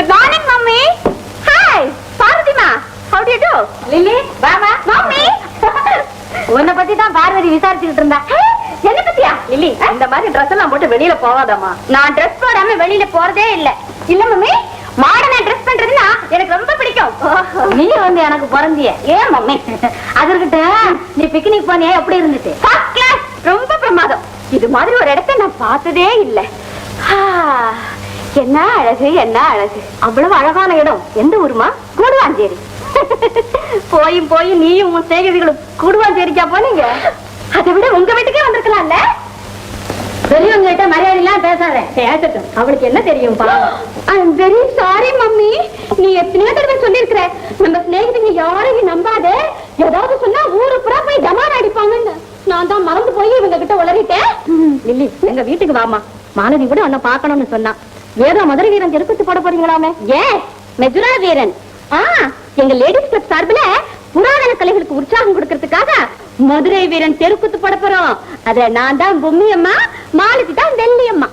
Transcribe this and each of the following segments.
Good morning mummy hi பார்வதிமா how do do Lily வா வா மம்மி உன்னை பத்தி தான் பார்வதி விசாரிச்சுக்கிட்டு இருந்தா. என்ன பத்தியா? லில்லி இந்த மாதிரி ட்ரெஸ் எல்லாம் போட்டு வெளியில போவாதம்மா நான் ட்ரெஸ் போடாம வெளியில போறதே இல்ல. இல்ல மம்மி மாடர்னா ட்ரெஸ் பண்றதுன்னா எனக்கு ரொம்ப பிடிக்கும். நீ வந்து எனக்கு பிறந்திய. ஏன் மம்மி அது இருக்கட்டும் நீ பிக்னிக் போனியா? எப்படி இருந்துச்சு? ஃபர்ஸ்ட் கிளாஸ் ரொம்ப பிரமாதம். இது மாதிரி ஒரு இடத்தை நான் பார்த்ததே இல்ல. என்ன அழகு என்ன அழகு? அவ்வளவு அழகான இடம். எந்த ஊருமா? கூடுவாஞ்சேரி. போயும் போய் நீயும் உன் சேகதிகளும் கூடுவாஞ்சேரிக்கா போனீங்க? அதை விட உங்க வீட்டுக்கே வந்திருக்கலாம்ல? பெரியவங்க கிட்ட மரியாதை எல்லாம் பேசாத. பேசட்டும். அவளுக்கு என்ன தெரியும் பாவம் ஐ வெரி சாரி மம்மி. நீ எத்தனையோ தடவை சொல்லிருக்கிற நம்ம சிநேகிதிங்க யாரையும் நம்பாத. ஏதாவது சொன்னா ஊரு புறா போய் டமார் அடிப்பாங்கன்னு. நான் தான் மறந்து போய் இவங்க கிட்ட உளறிட்டேன். லில்லி எங்க வீட்டுக்கு வாமா மாலதி கூட உன்னை பார்க்கணும்னு சொன்னா. ஏதோ மதுர வீரன் தெருக்குத்து போட போறீங்களாமே? ஏன் மெஜுரா வீரன். ஆ எங்க லேடிஸ் கிளப் சார்பில் புராதன கலைகளுக்கு உற்சாகம் கொடுக்கறதுக்காக மதுரை வீரன் தெருக்குத்து போட போறோம். அத நான் தான் பொம்மி அம்மா மாலதி தான் வெள்ளி அம்மா.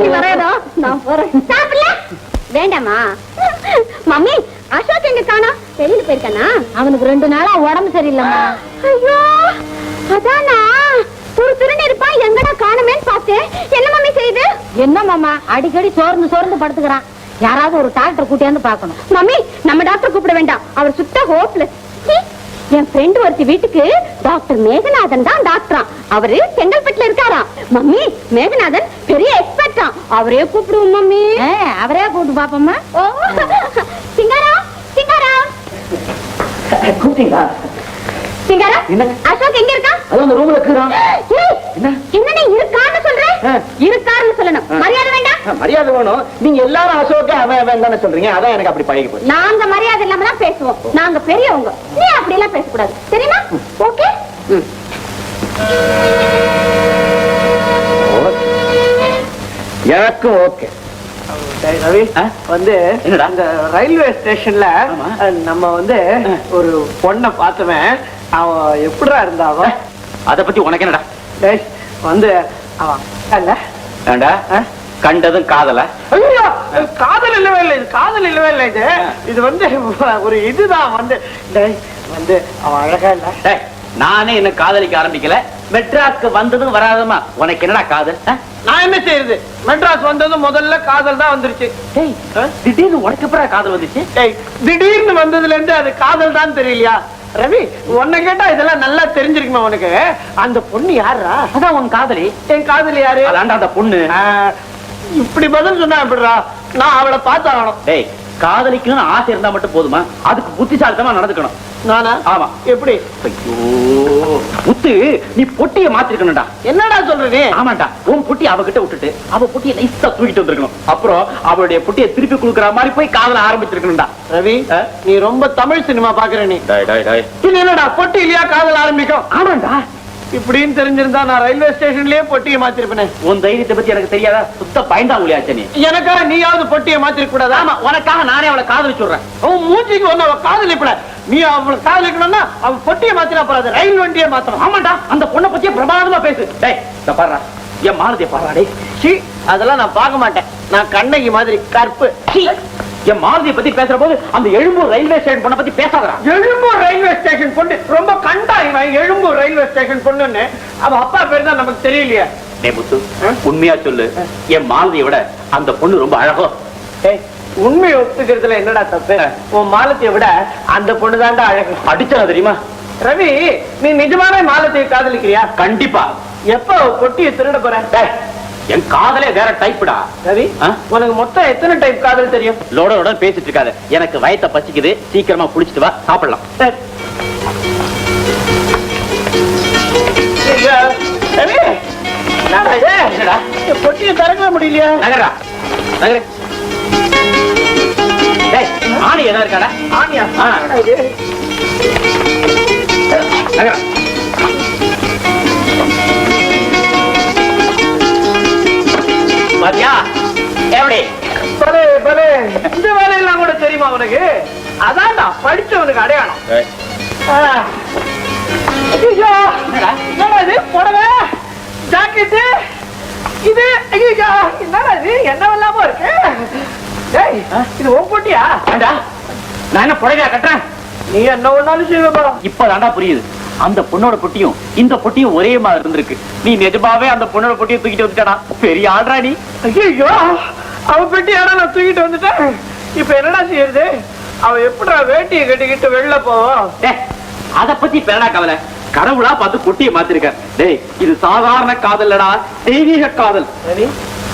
நீ நான் போறேன். சாப்பிடல? வேண்டாமா? மம்மி அசோக் எங்க காணா? வெளியில போயிருக்கானா? அவனுக்கு ரெண்டு நாளா உடம்பு சரியில்லம்மா. ஐயோ அதானா? துரு துருன்னு எங்கடா காணுமேன்னு பார்த்தேன். என்ன மம்மி செய்யுது என்ன மாமா? அடிக்கடி சோர்ந்து சோர்ந்து படுத்துக்கிறான். யாராவது ஒரு டாக்டர் கூட்டியாந்து பார்க்கணும். மம்மி நம்ம டாக்டர் கூப்பிட வேண்டாம். அவர் சுத்த ஹோப்லெஸ் என் ஃப்ரெண்ட் ஒருத்தி வீட்டுக்கு டாக்டர் மேகநாதன் தான் டாக்டரா அவரு செங்கல்பட்டுல இருக்காராம் மம்மி மேகநாதன் பெரிய எக்ஸ்பர்ட்டாம் அவரே கூப்பிடுவோம் மம்மி அவரே கூப்பிட்டு பாப்போம்மா. ஓ சிங்காரா சிங்காரா. கூப்பிட்டீங்களா? சிங்காரா? என்னங்க? அசோக் எங்க இருக்கான்? அது அந்த ரூம்ல இருக்கிறான். ஏய், என்ன? என்னண்ணே இருக்கான்னு சொல்றேன் ஆ. இருக்காருன்னு சொல்லணும். மரியாதை வேண்டாம்? மரியாதை வேணும். நீங்க எல்லாரும் அசோக அவன் தானே சொல்றீங்க. அதான் எனக்கு அப்படி பழகி போச்சு. நாங்க மரியாதை இல்லாம தான் பேசுவோம். நாங்க பெரியவங்க. நீ அப்படி எல்லாம் பேசக்கூடாது தெரியுமா ஓகே? எனக்கும் ஓகே. ரவி? வந்து? அந்த ரயில்வே ஸ்டேஷன்ல நம்ம வந்து. ஒரு பொண்ணை பார்த்தவன். அவன் எப்படிடா இருந்தா அவன் அத பத்தி உனக்கு என்னடா? டேய், வந்து அவன் அல்ல ஏண்டா? கண்டதும் காதல. ஐயோ காதல் இல்லவே இல்லை இது காதல் இல்லவே இல்லை இது. இது வந்து ஒரு இதுதான் வந்து. டேய் வந்து அவன் அழகா இல்ல. டேய், நானே என்ன காதலிக்க ஆரம்பிக்கல. மெட்ராஸ்க்கு வந்ததும் வராதமா உனக்கு என்னடா காதல்? நான் என்ன செய்யறது? மெட்ராஸ் வந்ததும் முதல்ல காதல் தான் வந்துருச்சு. திடீர்னு உனக்கு எப்படா காதல் வந்துச்சு? திடீர்னு வந்ததுல இருந்து அது காதல் தான் தெரியலையா? ரவி உன்னை கேட்டா இதெல்லாம் நல்லா தெரிஞ்சிருக்குமா உனக்கு. அந்த பொண்ணு யாரா அதான் உன் காதலி. என் காதல் யாரு? அதான்டா அந்த பொண்ணு. இப்படி பதில் சொன்னா எப்படிடா? நான் அவளை பார்த்தாகணும். டேய் காதலிக்கணும்னு ஆசை இருந்தா மட்டும் போதுமா? அதுக்கு புத்திசாலித்தமா நடந்துக்கணும். நானா? ஆமா. எப்படி? ஐயோ முத்து நீ பொட்டிய மாத்திருக்கணும்டா. என்னடா சொல்ற நீ ஆமாண்டா. உன் புட்டி அவகிட்ட விட்டுட்டு அவ புட்டிய நைஸா தூக்கிட்டு வந்திருக்கணும். அப்புறம் அவளுடைய புட்டிய திருப்பி கொடுக்குற மாதிரி போய் காதல ஆரம்பிச்சிருக்கணும்டா. ரவி? நீ ரொம்ப தமிழ் சினிமா பாக்குற நீ. என்னடா பொட்டி இல்லையா? காதல் ஆரம்பிக்கும். ஆமாண்டா. இப்படின்னு தெரிஞ்சிருந்தா நான் ரயில்வே ஸ்டேஷன்லயே பொட்டியை மாத்திருப்பேனே. உன் தைரியத்தை பத்தி எனக்கு தெரியாதா? சுத்த பயந்தா உளியாச்ச நீ. எனக்காக நீயாவது பொட்டியை மாத்திருக்க கூடாதா? ஆமா உனக்காக நானே அவளை காதலிச்சுடுறேன் அவன் மூஞ்சிக்கு ஒண்ணு அவ காதலிப்பட நீ அவளை காதலிக்கணும்னா அவ பொட்டியை மாத்தினா போறாது ரயில் வண்டியை மாத்தணும். ஆமாண்டா அந்த பொண்ணை பத்தியே பிரமாதமா பேசு. டேய் இந்த பாருடா என் மாலதிய பாருடா டேய். சீ அதெல்லாம் நான் பார்க்க மாட்டேன். நான் கண்ணகி மாதிரி கற்பு. சீ, என் மாலதிய பத்தி பேசுற போது அந்த எழும்பூர் ரயில்வே ஸ்டேஷன் பொண்ணை பத்தி பேசாதடா. எழும்பூர் ரயில்வே ஸ்டேஷன் பொண்ணு. ரொம்ப கண்டா இவன் எழும்பூர் ரயில்வே ஸ்டேஷன் பொண்ணுன்னு. அவ அப்பா பேர் தான் நமக்கு தெரியலையே. முத்து உண்மையா சொல்லு. என் மாலதியை விட அந்த பொண்ணு ரொம்ப அழகோ? ஏய், உண்மையை ஒத்துக்கிறதுல என்னடா தப்பு? உன் மாலத்தைய விட அந்த பொண்ணு தான்டா அழகு. அடிச்சா தெரியுமா? ரவி நீ நிஜமான மாலத்தையை காதலிக்கிறியா? கண்டிப்பா. எப்ப பொட்டியை திருட போற? என் காதலே வேற டைப்டா ரவி? உனக்கு மொத்தம் எத்தனை டைப் காதல் தெரியும்? லோட லோட பேசிட்டு இருக்காத. எனக்கு வயத்த பசிக்குது. சீக்கிரமா குளிச்சிட்டு வா. சாப்பிடலாம். பொட்டியை திறக்கவே முடியலையா. நகரா நகரு. டேய் ஆணி எதா இருக்காடா? ஆனியா அதான்டா படிச்சவனுக்கு அடையாளம். என்னடா? இது? புடவை? ஜாக்கெட்டு? இது ஐயோ என்னடா இது? என்னவெல்லாமோ இருக்கு? டேய் இது ஏண்டா? நான் என்ன புடவையா கட்டுறேன்? நீ என்ன ஒண்ணாலும் செய்வப்பா. இப்பதாண்டா புரியுது. அந்த பொண்ணோட பொட்டியும் இந்த பொட்டியும் ஒரே மாதிரி இருந்திருக்கு. நீ நிஜமாவே அந்த பொண்ணோட பொட்டியை தூக்கிட்டு வந்துட்டடா பெரிய ஆள்றா நீ. ஐயோ அவ பெட்டி ஆனா நான் தூக்கிட்டு வந்துட்டேன். இப்ப என்னடா செய்யறது? அவ எப்படிடா வேட்டியை கட்டிக்கிட்டு வெளில போவோம் டேய், அத பத்தி பேரடா கவலை? கடவுளா பார்த்து பொட்டியை மாத்திருக்க. டேய் இது சாதாரண காதல்லடா தெய்வீக காதல்.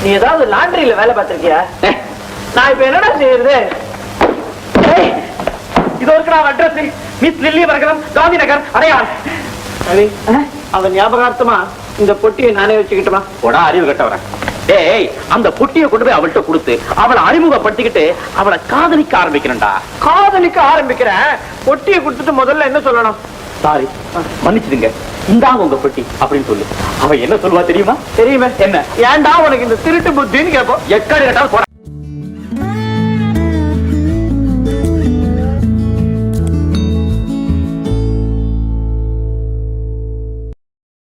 நீ ஏதாவது லாண்டரியில வேலை பார்த்திருக்கியா? நான் இப்ப என்னடா செய்யறது? டேய், இதோ இருக்கடா அட்ரஸ் மிஸ் லில்லி வரகரம் காந்தி நகர் அடையார். அவன் ஞாபகார்த்தமா இந்த பொட்டியை நானே வச்சுக்கிட்டுமா? போடா அறிவு கட்டவரேன் டேய் அந்த பொட்டியை கொண்டு போய் அவள்கிட்ட கொடுத்து அவளை அறிமுகப்படுத்திக்கிட்டு அவளை காதலிக்க ஆரம்பிக்கிறேன்டா காதலிக்க ஆரம்பிக்கிறேன். பொட்டியை கொடுத்துட்டு முதல்ல என்ன சொல்லணும்? சாரி மன்னிச்சிடுங்க. இந்தாங்க உங்க பொட்டி அப்படின்னு சொல்லு. அவ என்ன சொல்லுவா தெரியுமா? தெரியுமே. என்ன? ஏன்டா உனக்கு இந்த திருட்டு புத்தின்னு கேட்போம். எக்கடி கேட்டாலும்